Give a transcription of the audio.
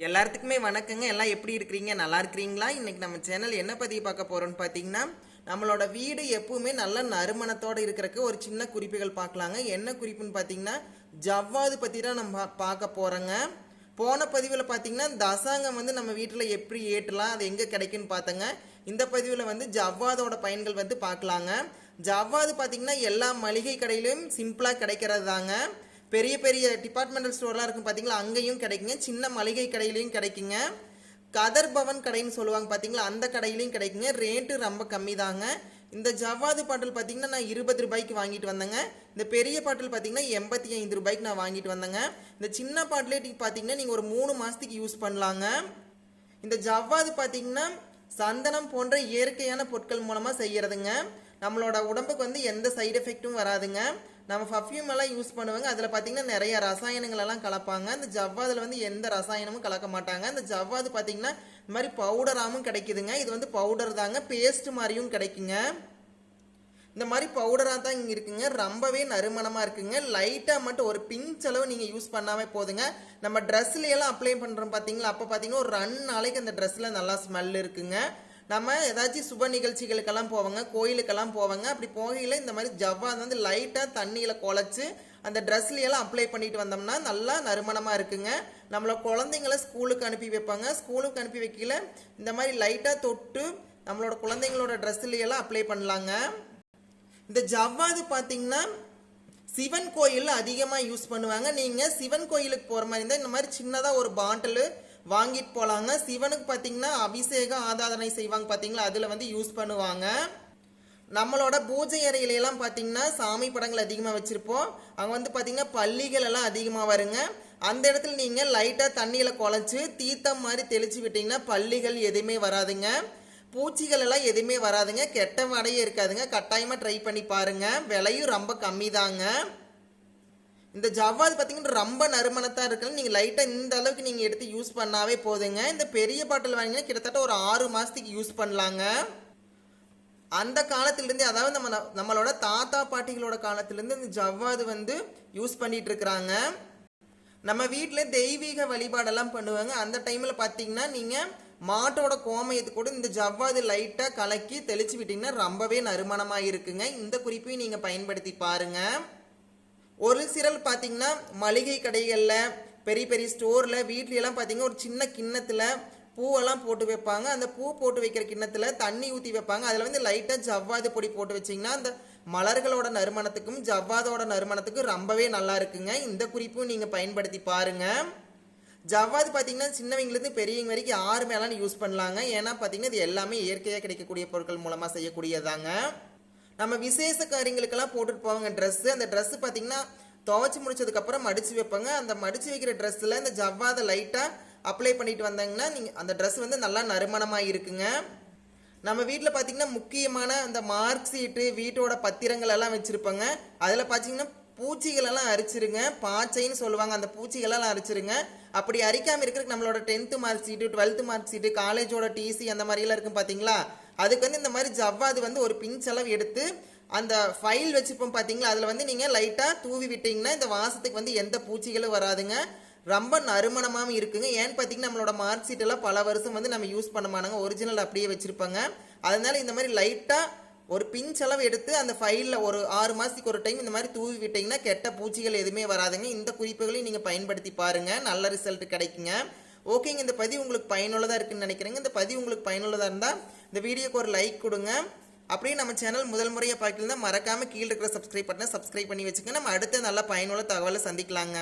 எல்லாத்துக்குமே வணக்கங்க. எல்லாம் எப்படி இருக்கிறீங்க? நல்லா இருக்கிறீங்களா? இன்றைக்கி நம்ம சேனல் என்ன பதிவு பார்க்க போகிறோன்னு பார்த்தீங்கன்னா நம்மளோட வீடு எப்பவுமே நல்ல நறுமணத்தோடு இருக்கிறக்கு ஒரு சின்ன குறிப்புகள் பார்க்கலாங்க. என்ன குறிப்புன்னு பார்த்தீங்கன்னா ஜவ்வாது பற்றி தான் நம்ம பா- பார்க்க போகிறோங்க போன பதிவில் பார்த்தீங்கன்னா தசாங்கம் வந்து நம்ம வீட்டில் எப்படி ஏற்றலாம் அது எங்கே கிடைக்குன்னு பார்த்தங்க. இந்த பதிவில் வந்து ஜவ்வாதோட பயன்கள் வந்து பார்க்கலாங்க. ஜவ்வாது பார்த்தீங்கன்னா எல்லா மளிகை கடையிலையும் சிம்பிளாக கிடைக்கிறது தாங்க பெரிய பெரிய டிபார்ட்மெண்டல் ஸ்டோர்லாம் இருக்கும் பார்த்தீங்களா அங்கேயும் கிடைக்குங்க. சின்ன மளிகை கடையிலையும் கிடைக்குங்க. கதர் பவன் கடைன்னு சொல்லுவாங்க பார்த்தீங்களா அந்த கடையிலையும் கிடைக்குங்க. ரேட்டு ரொம்ப கம்மி தாங்க இந்த ஜவ்வாது பாட்டில் பார்த்தீங்கன்னா நான் இருபது ரூபாய்க்கு வாங்கிட்டு வந்தேங்க. இந்த பெரிய பாட்டில் பார்த்தீங்கன்னா எண்பத்தி ஐந்து ரூபாய்க்கு நான் வாங்கிட்டு வந்தேங்க. இந்த சின்ன பாட்டிலே பார்த்தீங்கன்னா நீங்கள் ஒரு மூணு மாதத்துக்கு யூஸ் பண்ணலாங்க. இந்த ஜவ்வாது பார்த்தீங்கன்னா சந்தனம் போன்ற இயற்கையான பொருட்கள் மூலமாக செய்கிறதுங்க நம்மளோட உடம்புக்கு வந்து எந்த சைடு எஃபெக்ட்டும் வராதுங்க. நம்ம பர்ஃப்யூம் எல்லாம் யூஸ் பண்ணுவாங்க. அதில் பார்த்தீங்கன்னா நிறைய ரசாயனங்கள் எல்லாம் கலப்பாங்க. அந்த ஜவ்வாதில் வந்து எந்த ரசாயனமும் கலக்க மாட்டாங்க. அந்த ஜவ்வாது பார்த்தீங்கன்னா இந்த மாதிரி பவுடராகவும் கிடைக்குதுங்க. இது வந்து பவுடர் தாங்க. பேஸ்ட் மாதிரியும் கிடைக்குங்க. இந்த மாதிரி பவுடராக தான் இங்கே இருக்குங்க. ரொம்பவே நறுமணமாக இருக்குங்க. லைட்டாக மட்டும் ஒரு பிஞ்ச் அளவு நீங்கள் யூஸ் பண்ணாமல் போதுங்க. நம்ம ட்ரெஸ்லையெல்லாம் அப்ளை பண்ணுறோம் பார்த்தீங்களா அப்போ பார்த்தீங்கன்னா ஒரு ரெண்டு நாளைக்கு அந்த ட்ரெஸ்ஸில் நல்லா ஸ்மெல் இருக்குங்க. நம்ம ஏதாச்சும் சுப நிகழ்ச்சிகளுக்கெல்லாம் போவாங்க கோயிலுக்கெல்லாம் போவாங்க. அப்படி போகையில் இந்த மாதிரி ஜவ்வா வந்து லைட்டாக தண்ணியில் குழச்சி அந்த ட்ரெஸ்லையெல்லாம் அப்ளை பண்ணிட்டு வந்தோம்னா நல்லா நறுமணமாக இருக்குங்க. நம்மளை குழந்தைங்கள ஸ்கூலுக்கு அனுப்பி வைப்பாங்க. ஸ்கூலுக்கு அனுப்பி வைக்கல இந்த மாதிரி லைட்டாக தொட்டு நம்மளோட குழந்தைங்களோட ட்ரெஸ்லையெல்லாம் அப்ளை பண்ணலாங்க. இந்த ஜவ்வாது பார்த்தீங்கன்னா சிவன் கோயில் அதிகமாக யூஸ் பண்ணுவாங்க. நீங்கள் சிவன் கோயிலுக்கு போகிற மாதிரி இருந்தால் இந்த மாதிரி சின்னதாக ஒரு பாட்டிலு வாங்கிட்டு போகலாங்க சிவனுக்கு பார்த்தீங்கன்னா அபிஷேகம் ஆதாதனை செய்வாங்க பார்த்தீங்களா அதில் வந்து யூஸ் பண்ணுவாங்க. நம்மளோட பூஜை அறையிலெல்லாம் பார்த்தீங்கன்னா சாமி படங்கள் அதிகமாக வச்சுருப்போம். அங்கே வந்து பார்த்திங்கன்னா பள்ளிகள் எல்லாம் அதிகமாக வருங்க. அந்த இடத்துல நீங்கள் லைட்டாக தண்ணியில் குழச்சி தீர்த்தம் மாதிரி தெளிச்சு விட்டிங்கன்னா பள்ளிகள் எதுவுமே வராதுங்க. பூச்சிகள் எல்லாம் எதுவுமே வராதுங்க. கெட்ட வடையே இருக்காதுங்க. கட்டாயமாக ட்ரை பண்ணி பாருங்கள் விலையும் ரொம்ப கம்மி தாங்க இந்த ஜவ்வாது பார்த்தீங்கன்னா ரொம்ப நறுமணத்தான் இருக்குன்னு நீங்கள் லைட்டாக இந்த அளவுக்கு நீங்கள் எடுத்து யூஸ் பண்ணாவே போதுங்க. இந்த பெரிய பாட்டில் வாங்கினா கிட்டத்தட்ட ஒரு ஆறு மாதத்துக்கு யூஸ் பண்ணலாங்க. அந்த காலத்துலேருந்தே அதாவது நம்ம நம்மளோட தாத்தா பாட்டிகளோட காலத்திலேருந்து இந்த ஜவ்வாது வந்து யூஸ் பண்ணிட்டு இருக்கிறாங்க. நம்ம வீட்டில் தெய்வீக வழிபாடெல்லாம் பண்ணுவாங்க. அந்த டைமில் பார்த்தீங்கன்னா நீங்கள் மாட்டோட கோமயத்து கூட இந்த ஜவ்வாது லைட்டாக கலக்கி தெளிச்சு விட்டிங்கன்னா ரொம்பவே நறுமணமாக இருக்குங்க இந்த குறிப்பையும் நீங்கள் பயன்படுத்தி பாருங்கள் ஒரு சிரல் பார்த்தீங்கன்னா மளிகை கடைகளில் பெரிய பெரிய ஸ்டோரில் வீட்லையெல்லாம் பார்த்தீங்கன்னா ஒரு சின்ன கிண்ணத்தில் பூவெல்லாம் போட்டு வைப்பாங்க. அந்த பூ போட்டு வைக்கிற கிண்ணத்தில் தண்ணி ஊற்றி வைப்பாங்க. அதில் வந்து லைட்டாக ஜவ்வாது பொடி போட்டு வச்சிங்கன்னா அந்த மலர்களோட நறுமணத்துக்கும் ஜவ்வாதோட நறுமணத்துக்கும் ரொம்பவே நல்லா இருக்குங்க. இந்த குறிப்பும் நீங்கள் பயன்படுத்தி பாருங்கள் ஜவ்வாது பார்த்தீங்கன்னா சின்னவங்களுக்கு பெரியவங்க வரைக்கும் யாரு மேலாம் யூஸ் பண்ணலாங்க. ஏன்னா பார்த்தீங்கன்னா இது எல்லாமே இயற்கையாக கிடைக்கக்கூடிய பொருட்கள் மூலமாக செய்யக்கூடியதாங்க. நம்ம விசேஷ காரியங்களுக்கெல்லாம் போட்டுட்டு போவாங்க. ட்ரெஸ்ஸு அந்த ட்ரெஸ்ஸு பார்த்தீங்கன்னா துவைச்சி முடிச்சதுக்கப்புறம் மடித்து வைப்பாங்க. அந்த மடித்து வைக்கிற ட்ரெஸ்ஸில் இந்த ஜவ்வாதை லைட்டாக அப்ளை பண்ணிட்டு வந்தாங்கன்னா நீங்கள் அந்த ட்ரெஸ் வந்து நல்லா நறுமணமாக இருக்குங்க. நம்ம வீட்டில் பார்த்தீங்கன்னா முக்கியமான அந்த மார்க் ஷீட்டு வீட்டோட பத்திரங்கள் எல்லாம் வச்சுருப்பாங்க. அதில் பார்த்தீங்கன்னா பூச்சிகளெல்லாம் அரிச்சிருங்க. பாச்சைன்னு சொல்லுவாங்க. அந்த பூச்சிகளெல்லாம் அரிச்சிருங்க. அப்படி அரிக்காமல் இருக்கிறதுக்கு நம்மளோட tenth mark sheet twelfth mark sheet காலேஜோட டிசி அந்த மாதிரிலாம் இருக்கும் பார்த்தீங்களா அதுக்கு வந்து இந்த மாதிரி ஜவ்வாது வந்து ஒரு பிஞ்ச் அளவு எடுத்து அந்த ஃபைல் வச்சுப்போம் பார்த்தீங்களா அதில் வந்து நீங்கள் லைட்டாக தூவி விட்டீங்கன்னா இந்த வாசத்துக்கு வந்து எந்த பூச்சிகளும் வராதுங்க. ரொம்ப நறுமணமாகவும் இருக்குங்க. ஏன்னு பார்த்தீங்கன்னா நம்மளோட மார்க் எல்லாம் பல வருஷம் வந்து நம்ம யூஸ் பண்ண மாட்டாங்க ஒரிஜினல் அப்படியே வச்சுருப்பாங்க. அதனால இந்த மாதிரி லைட்டாக ஒரு பிஞ்ச் அளவு எடுத்து அந்த ஃபைலில் ஒரு ஆறு மாதத்துக்கு ஒரு டைம் இந்த மாதிரி தூவி விட்டீங்கன்னா கெட்ட பூச்சிகள் எதுவுமே வராதுங்க. இந்த குறிப்புகளையும் நீங்கள் பயன்படுத்தி பாருங்கள் நல்ல ரிசல்ட் கிடைக்குங்க. ஓகேங்க இந்த பதிவு உங்களுக்கு பயனுள்ளதாக இருக்குன்னு நினைக்கிறேங்க. இந்த பதிவு உங்களுக்கு பயனுள்ளதாக இருந்தால் இந்த வீடியோக்கு ஒரு லைக் கொடுங்க. அப்படியே நம்ம சேனல் முதல் முறையாக பார்க்கலாம் மறக்காமல் கீழே இருக்கிற சப்ஸ்கிரைப் பட்டனை சப்ஸ்கிரைப் பண்ணி வச்சுக்கோங்க. நம்ம அடுத்த நல்ல பயனுள்ள தகவலை சந்திக்கலாங்க.